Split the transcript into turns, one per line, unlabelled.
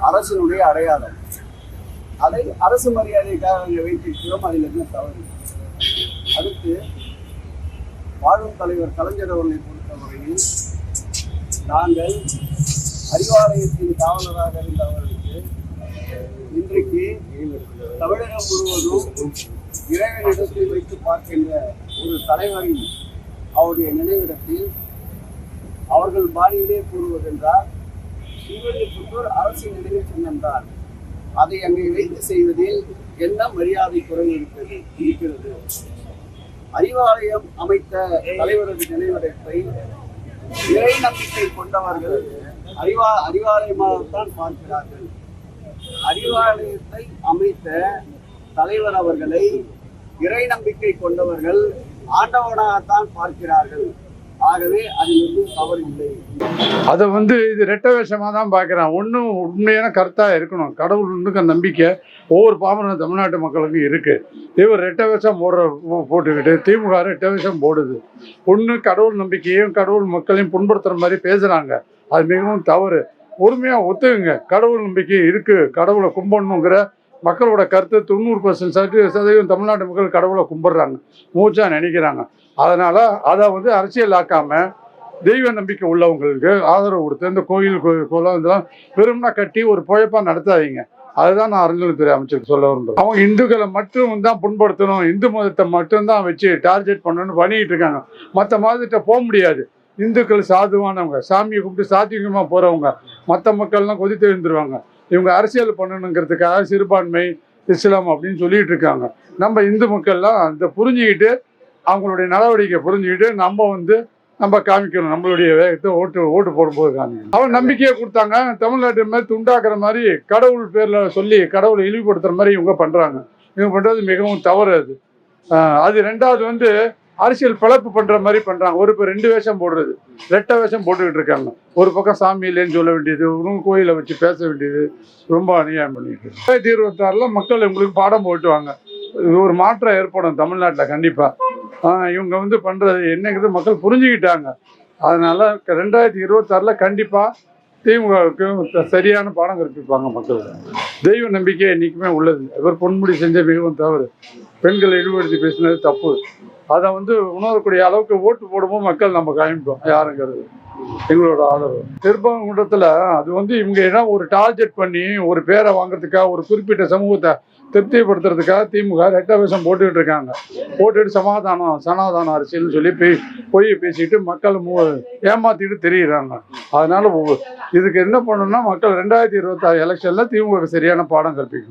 அரசனுடைய அடையாளம். அதை அரசு மரியாதைக்காக நாங்கள் வைத்திருக்கிறோம் அதில் என்ன தவறு அடுத்து வாழும் தலைவர் கலைஞர் அவர்களை பொறுத்தவரையில் நாங்கள் அறிவாலயத்தின் காவலராக இருந்தவர்களுக்கு இன்றைக்கு தமிழகம் முழுவதும் இறைவனிடத்தில் வைத்து பார்க்கின்ற ஒரு தலைவரின் அவருடைய நினைவிடத்தில் அவர்கள் பாணியிலே கூறுவதென்றால் ஸ்ரீவில்லிபுத்தூர் அரசு நினைவு சின்னம் அதை அங்கே வைத்து செய்வதில் என்ன மரியாதை குறைவு இருக்கிறது? இருக்கிறது. அறிவாலயம் அமைத்த தலைவரது நினைவிடத்தை இறை நம்பிக்கை கொண்டவர்கள் அறிவா அறிவாலயமாகத்தான் பார்க்கிறார்கள். அறிவாலயத்தை அமைத்த தலைவர் அவர்களை இறை நம்பிக்கை கொண்டவர்கள் ஆண்டவனாகத்தான் பார்க்கிறார்கள். ஆகவே அதில் எதுவும் தவறு இல்லை
அதை வந்து இது ரெட்ட வேஷமாக தான் பார்க்குறேன். ஒன்றும் உண்மையான கருத்தாக இருக்கணும். கடவுளுக்கு நம்பிக்கை ஒவ்வொரு பாமர தமிழ்நாட்டு மக்களுக்கும் இருக்குது இவர் ரெட்ட வேஷம் போடுற போட்டுக்கிட்டு திமுக ரெட்ட வேஷம் போடுது. ஒன்று கடவுள் நம்பிக்கையும் கடவுள் மக்களையும் புண்படுத்துகிற மாதிரி பேசுகிறாங்க அது மிகவும் தவறு. பொறுமையாக ஒத்துக்குங்க. கடவுள் நம்பிக்கை இருக்குது கடவுளை கும்பிடணுங்கிற மக்களோட கருத்து தொண்ணூறு பர்சன்ட் சதவீதம் தமிழ்நாட்டு மக்கள் கடவுளை கும்பிடுறாங்க. மூச்சா நினைக்கிறாங்க. அதனால் அதை வந்து அரசியல் ஆக்காமல் தெய்வ நம்பிக்கை உள்ளவங்களுக்கு ஆதரவு கொடுத்து இந்த கோயில் குளம் இதெல்லாம் பெரும்னா கட்டி ஒரு பொழைப்பா நடத்தாதீங்க. அதுதான் நான் அறநிலைத்துறை அமைச்சருக்கு சொல்ல விரும்புறேன். அவங்க இந்துக்களை மட்டும் தான் புண்படுத்தணும். இந்து மதத்தை மட்டும்தான் வச்சு டார்கெட் பண்ணணும்னு பண்ணிட்டு இருக்காங்க. மற்ற மதத்திட்ட போக முடியாது. இந்துக்கள் சாதுவானவங்க. சாமியை கும்பிட்டு சாத்தியமாக போகிறவங்க மற்ற மக்கள்லாம் கொதித்து எழுந்துருவாங்க இவங்க அரசியல் பண்ணணுங்கிறதுக்காக சிறுபான்மை இஸ்லாம் அப்படின்னு சொல்லிட்டு இருக்காங்க. நம்ம இந்து மக்கள்லாம் அந்த புரிஞ்சுக்கிட்டு அவங்களுடைய நடவடிக்கை புரிஞ்சுக்கிட்டு நம்ம வந்து நம்ம காமிக்கணும். நம்மளுடைய வேகத்தை ஓட்டு ஓட்டு போடும்போது காமிக்கணும். அவன் நம்பிக்கையை கொடுத்தாங்க. தமிழ்நாட்டு மாதிரி துண்டாக்குற மாதிரி கடவுள் பேரில் சொல்லி கடவுளை இழிவுபடுத்துகிற மாதிரி இவங்க பண்ணுறாங்க இவங்க பண்ணுறது மிகவும் தவறு அது. அது ரெண்டாவது வந்து அரசியல் பிளப்பு பண்ற மாதிரி பண்றாங்க. ஒரு இப்போ ரெண்டு வேஷம் போடுறது. ரெட்டை வேஷம் போட்டுக்கிட்டு இருக்காங்க. ஒரு பக்கம் சாமி இல்லைன்னு சொல்ல வேண்டியது இன்னும் கோயிலை வச்சு பேச வேண்டியது ரொம்ப அநியாயம் பண்ணிட்டு ரெண்டாயிரத்தி இருபத்தாறுல மக்கள் உங்களுக்கு பாடம் போட்டுவாங்க இது ஒரு மாற்றம் ஏற்படும் தமிழ்நாட்டில் கண்டிப்பா. ஆஹ் இவங்க வந்து பண்றது என்னங்கிறது மக்கள் புரிஞ்சுக்கிட்டாங்க. அதனால ரெண்டாயிரத்தி இருபத்தாறில் கண்டிப்பா திமுகவுக்கு சரியான பாடம் கற்பிப்பாங்க மக்கள். தெய்வ நம்பிக்கை இன்றைக்குமே உள்ளது. இவர் பொன்முடி செஞ்ச மிகவும் தவறு. பெண்களை இழிவுபடுத்தி பேசினது தப்பு. அதை வந்து உணரக்கூடிய அளவுக்கு ஓட்டு போடும்போது மக்கள் நம்ம காமிப்போம் யாருங்கிறது. எங்களோட ஆதரவு. திருப்பங்குன்றத்தில் அது வந்து இவங்க என்ன ஒரு டார்கெட் பண்ணி ஒரு பேரை வாங்குறதுக்காக ஒரு குறிப்பிட்ட சமூகத்தை திருப்திப்படுத்துறதுக்காக திமுக ரெட்டவேஷம் போட்டுக்கிட்டு இருக்காங்க. போட்டுட்டு சமாதானம் சனாதான அரசியல்னு சொல்லி போய் பொய் பேசிட்டு மக்கள் மூ ஏமாத்திட்டு தெரியுறாங்க. அதனால ஒவ்வொரு- இதுக்கு என்ன பண்ணணும்னா மக்கள் ரெண்டாயிரத்தி இருபத்தாறு எலெக்ஷனில் திமுக சரியான பாடம் கற்பிக்கணும்.